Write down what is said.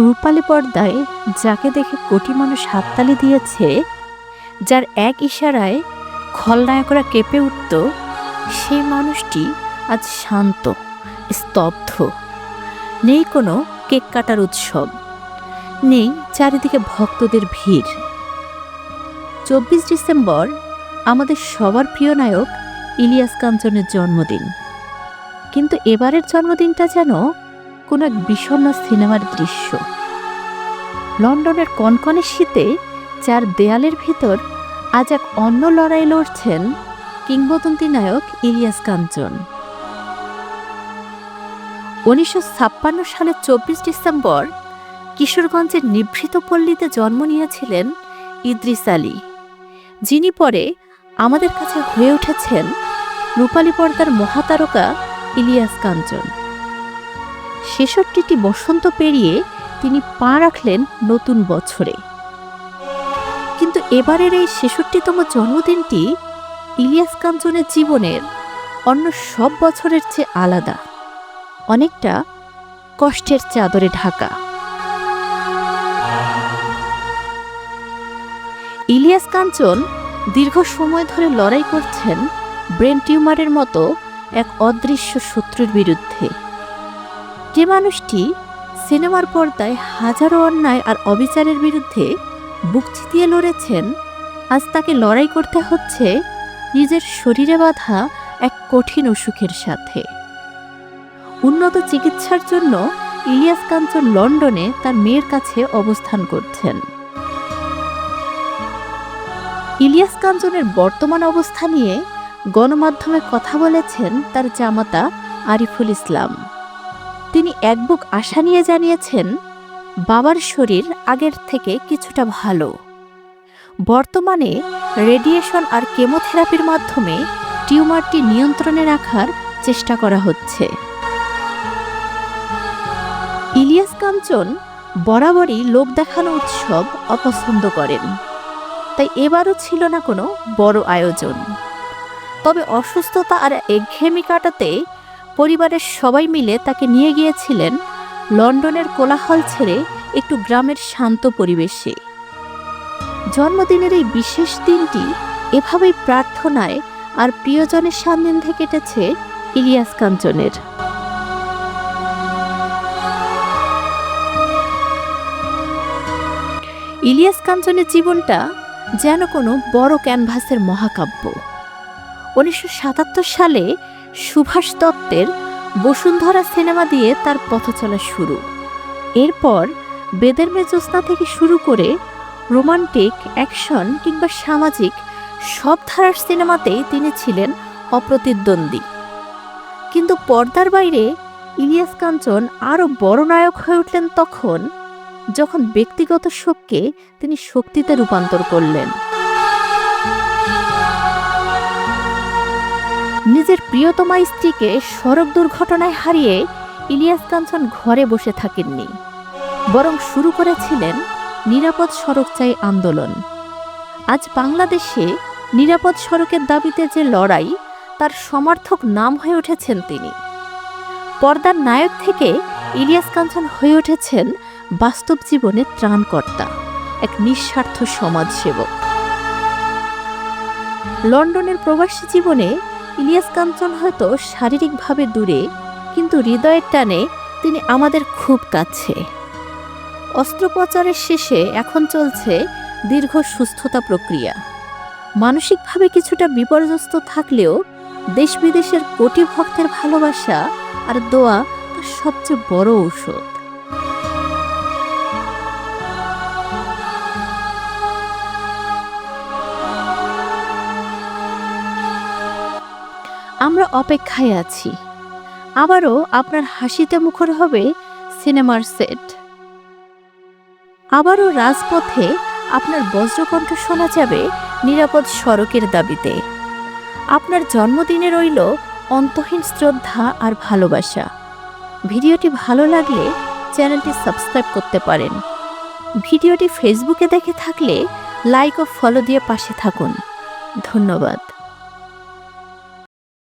রূপালী পর্দায় যাকে দেখে কোটি মানুষ হাততালি দিয়েছে, যার এক ইশারায় খলনায়করা কেঁপে উঠত সেই মানুষটি আজ শান্ত, স্তব্ধ। নেই কোনো কেক কাটার উৎসব, নেই চারিদিকে ভক্তদের ভিড়। চব্বিশ ডিসেম্বর আমাদের সবার প্রিয় নায়ক ইলিয়াস কাঞ্চনের জন্মদিন। কিন্তু এবারের জন্মদিনটা যেন কোনো এক বিষণ্ণ সিনেমার দৃশ্য। লন্ডনের কনকনে শীতে চার দেয়ালের ভিতর আজ এক অন্য লড়াই লড়ছেন কিংবদন্তি নায়ক ইলিয়াস কাঞ্চন। উনিশশো ছাপ্পান্ন সালের চব্বিশ ডিসেম্বর কিশোরগঞ্জের নিভৃত পল্লীতে জন্ম নিয়েছিলেন ইদ্রিস আলী, যিনি পরে আমাদের কাছে হয়ে উঠেছেন রূপালী পর্দার মহাতারকা ইলিয়াস কাঞ্চন। ছেষট্টিটি বসন্ত পেরিয়ে তিনি পা রাখলেন নতুন বছরে। কিন্তু এবারের এই ছেষট্টিতম জন্মদিনটি ইলিয়াস কাঞ্চনের জীবনের অন্য সব বছরের চেয়ে আলাদা। অনেকটা কষ্টের চাদরে ঢাকা। ইলিয়াস কাঞ্চন দীর্ঘ সময় ধরে লড়াই করছেন ব্রেন টিউমারের মতো এক অদৃশ্য শত্রুর বিরুদ্ধে। যে মানুষটি সিনেমার পর্দায় হাজারো অন্যায় আর অবিচারের বিরুদ্ধে বুক চিতিয়ে লড়েছেন, আজ তাকে লড়াই করতে হচ্ছে নিজের শরীরে বাঁধা এক কঠিন অসুখের সাথে। উন্নত চিকিৎসার জন্য ইলিয়াস কাঞ্চন লন্ডনে তার মেয়ের কাছে অবস্থান করছেন। ইলিয়াস কাঞ্চনের বর্তমান অবস্থা নিয়ে গণমাধ্যমে কথা বলেছেন তার জামাতা আরিফুল ইসলাম। তিনি এক বুক আশা নিয়ে জানিয়েছেন, বাবার শরীর আগের থেকে কিছুটা ভালো। বর্তমানে রেডিয়েশন আর কেমোথেরাপির মাধ্যমে টিউমারটি নিয়ন্ত্রণে রাখার চেষ্টা করা হচ্ছে। ইলিয়াস কাঞ্চন বরাবরই লোক দেখানো উৎসব অপছন্দ করেন। তাই এবারও ছিল না কোনো বড় আয়োজন। তবে অসুস্থতা আর একঘেয়েমি কাটাতে পরিবারের সবাই মিলে তাকে নিয়ে গিয়েছিলেন লন্ডনের কোলাহল ছেড়ে একটু গ্রামের শান্ত পরিবেশে। জন্মদিনের এই বিশেষ দিনটি এভাবেই প্রার্থনায় আর প্রিয়জনের সান্নিধ্যে কেটেছে ইলিয়াস কাঞ্চনের। ইলিয়াস কাঞ্চনের জীবনটা যেন কোনো বড় ক্যানভাসের মহাকাব্য। উনিশশো সাতাত্তর সালে সুভাষ দত্তের বসুন্ধরা সিনেমা দিয়ে তার পথ চলা শুরু। এরপর বেদের মেজস্তা থেকে শুরু করে রোমান্টিক, অ্যাকশন কিংবা সামাজিক সব ধারার সিনেমাতেই তিনি ছিলেন অপ্রতিদ্বন্দ্বী। কিন্তু পর্দার বাইরে ইলিয়াস কাঞ্চন আরও বড় নায়ক হয়ে উঠলেন তখন, যখন ব্যক্তিগত শোককে তিনি শক্তিতে রূপান্তর করলেন। নিজের প্রিয়তমা স্ত্রীকে সড়ক দুর্ঘটনায় হারিয়ে ইলিয়াস কাঞ্চন ঘরে বসে থাকেননি, বরং শুরু করেছিলেন নিরাপদ সড়ক চাই আন্দোলন। আজ বাংলাদেশে নিরাপদ সড়কের দাবিতে যে লড়াই, তার সমর্থক নাম হয়ে উঠেছেন তিনি। পর্দার নায়ক থেকে ইলিয়াস কাঞ্চন হয়ে উঠেছেন বাস্তব জীবনে ত্রাণকর্তা, এক নিঃস্বার্থ সমাজসেবক। লন্ডনের প্রবাসী জীবনে ইলিয়াস কাঞ্চন হয়তো শারীরিকভাবে দূরে, কিন্তু হৃদয়ের টানে তিনি আমাদের খুব কাছে। অস্ত্রোপচারের শেষে এখন চলছে দীর্ঘ সুস্থতা প্রক্রিয়া। মানসিকভাবে কিছুটা বিপর্যস্ত থাকলেও দেশ বিদেশের কোটি ভক্তের ভালোবাসা আর দোয়া তার সবচেয়ে বড় ঔষধ। আমরা অপেক্ষায় আছি। আবারও আপনার হাসিতে মুখর হবে সিনেমার সেট। আবারও রাজপথে আপনার বজ্রকণ্ঠ শোনা যাবে নিরাপদ সড়কের দাবিতে। আপনার জন্মদিনে রইল অন্তহীন শ্রদ্ধা আর ভালোবাসা। ভিডিওটি ভালো লাগলে চ্যানেলটি সাবস্ক্রাইব করতে পারেন। ভিডিওটি ফেসবুকে দেখে থাকলে লাইক ও ফলো দিয়ে পাশে থাকুন। ধন্যবাদ।